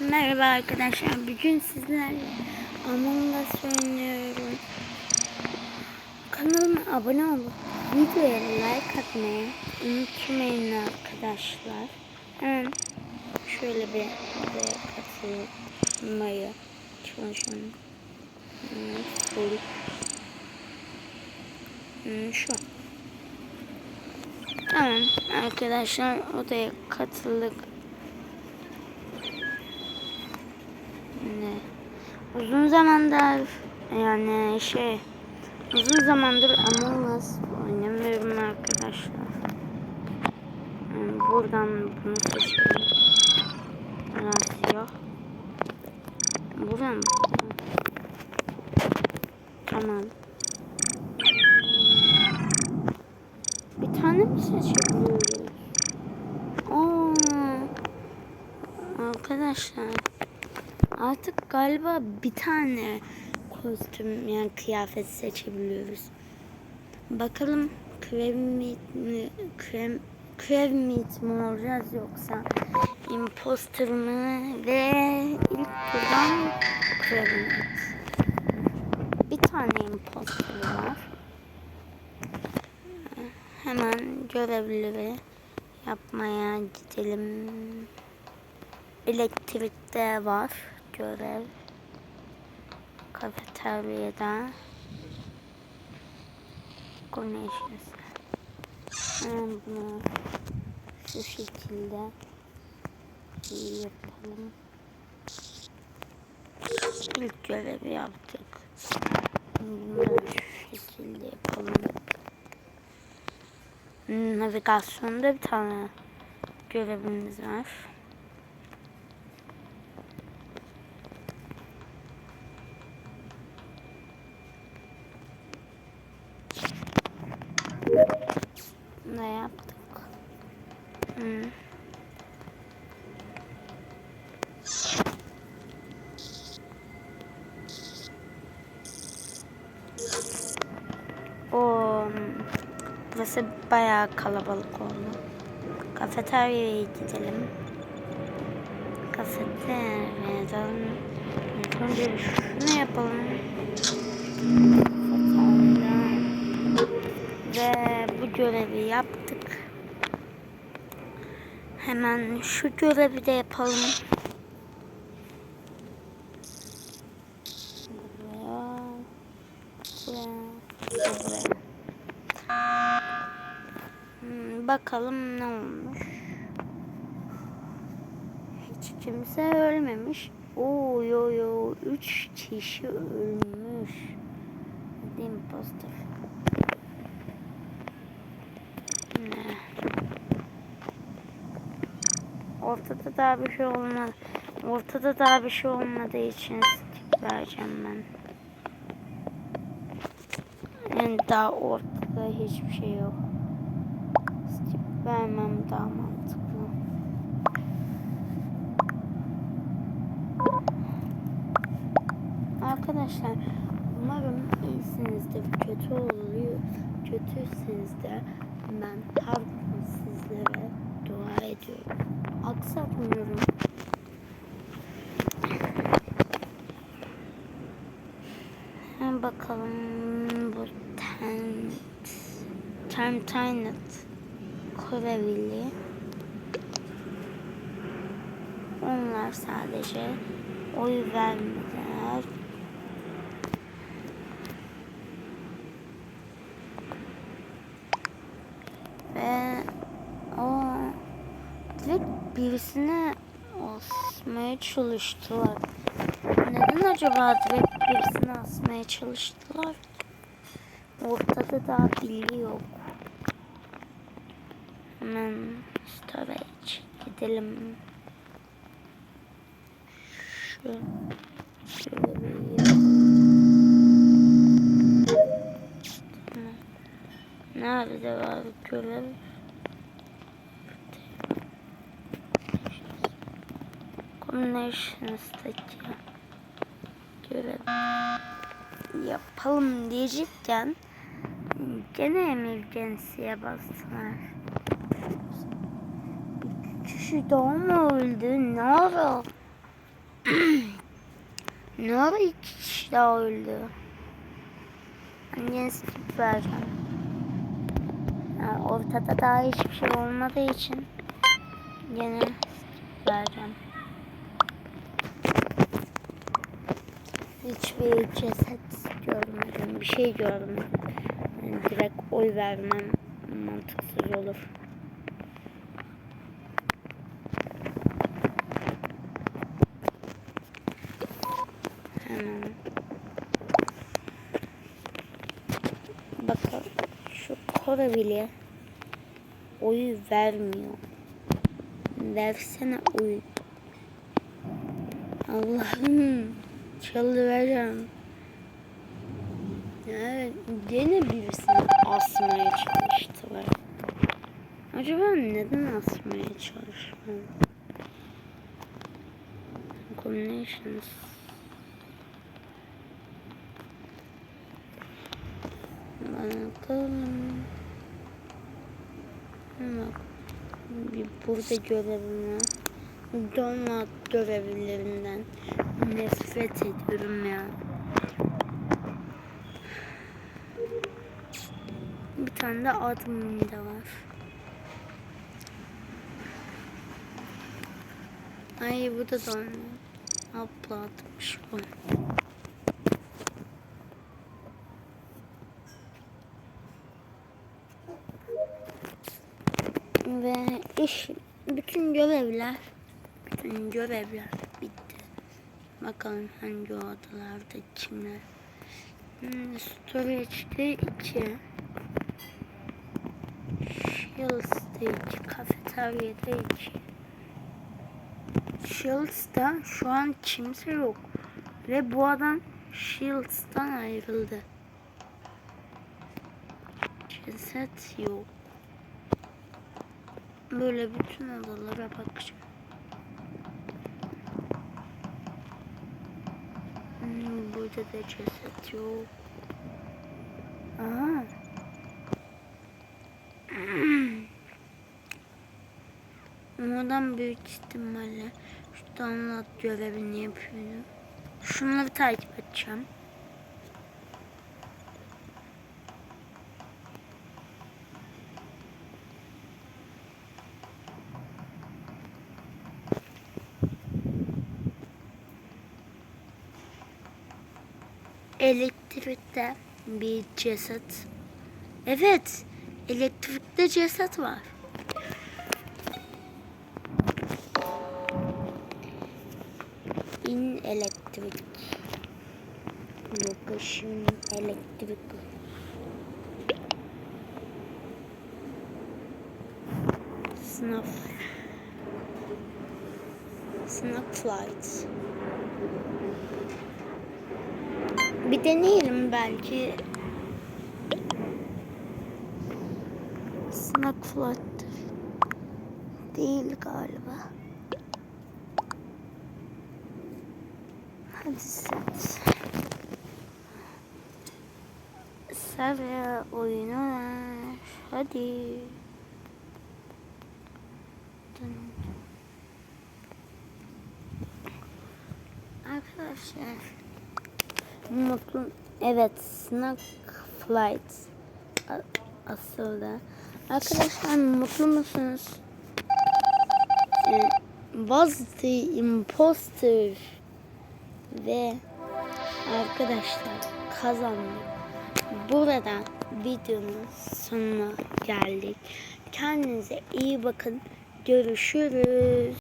Merhaba arkadaşlar. Bugün sizlerle Among Us oynuyorum. Kanalıma abone olup videoya like atmayı unutmayın arkadaşlar. Hemen şöyle bir buraya katılmayı Full. Hmm, Şu. Tamam arkadaşlar odaya katıldık. Ne? Uzun zamandır yani şey uzun zamandır Among Us oynamıyorum arkadaşlar. Yani buradan bunu seçelim. Rasyo. Buradan Tamam. Bir tane mi seçebiliyoruz? Arkadaşlar Artık galiba bir tane kostüm yani kıyafet seçebiliyoruz. Bakalım krem mi, krem, krem meat mi olacağız yoksa imposter mı ve ilk buradan krem meat. Bir tane imposter var. Hemen görevleri yapmaya gidelim. Elektrikte var görev. Kafeteryada. Güneşiz. Hemen bunu şu şekilde yapalım. İlk görevi yaptık. Bunu şu şekilde yapalım. Navigasyonda bir tane görevimiz var. Ne yaptık? Hmm. O burası bayağı kalabalık oldu. Kafeteryaya gidelim. Kafeteryadan önce şunu yapalım. Görevi yaptık. Hemen şu görevi de yapalım. Buraya. Buraya. Buraya. Bakalım ne olmuş. Hiç kimse ölmemiş. Oo yo yo 3 kişi ölmüş. İmposter. Ne? Ortada daha bir şey olmadı. Ortada daha bir şey olmadığı için skip vereceğim ben. Yani daha ortada hiçbir şey yok. Skip vermem daha mantıklı. Arkadaşlar umarım iyisinizdir. Kötü oluyor. Kötüyseniz de ben her sizlere dua ediyorum. Aksatmıyorum. Hemen bakalım bu tent Termtinet Korevili Onlar sadece oy vermediler. Ve o direkt birisine asmaya çalıştılar. Neden acaba direkt birisine asmaya çalıştılar? Ortada daha bilgi yok. Hemen storage gidelim. Şu şöyle bir. Nerede var görev? Combinations'taki görev yapalım diyecekken gene emergency'ye bastılar. Bir kişi daha mı öldü? Ne ara? ne ara iki kişi daha öldü? Yine skip vereceğim. Yani ortada daha hiçbir şey olmadığı için skip vereceğim. Hiçbir ceset görmedim. Bir şey görmedim. Yani direkt oy vermem mantıksız olur. Hemen. Bakalım. Şu Kore bile oyu vermiyor. Versene oyu. Allah'ım. Çıldıracağım. Evet, gene birisini asmaya çalıştılar. Acaba neden asmaya çalışıyor? Combinations. Bakalım. Bak. Burada görevim var. Donut görevlerinden nefret ediyorum ya. Bir tane de admin de var. Ay bu da donut. Abla atmış bu. Ve iş, bütün görevler, bütün görevler bitti. Bakalım hangi odalarda kimler. Hmm, Storage'de 2. Shields'da 2. Kafeteryada 2. Shields'da şu an kimse yok. Ve bu adam Shields'tan ayrıldı. Ceset yok. Böyle bütün odalara bakacağım. Da ceset yok. Aha. Oradan büyük ihtimalle şu download görevini yapıyorum. Şunları takip edeceğim. Elektrikte bir ceset. Evet, elektrikte ceset var. İn elektrik. Lokasyon elektrik. Sınav. Sınav flight. Bir deneyelim belki. Snack flat'tır. Değil galiba. Hadi set. Sarı oyunu ver. Hadi. Arkadaşlar. Mutlu. Evet. Snack Flight. A- Asıldı. Arkadaşlar mutlu musunuz? Ee, was the imposter? Ve arkadaşlar kazandık. Burada videonun sonuna geldik. Kendinize iyi bakın. Görüşürüz.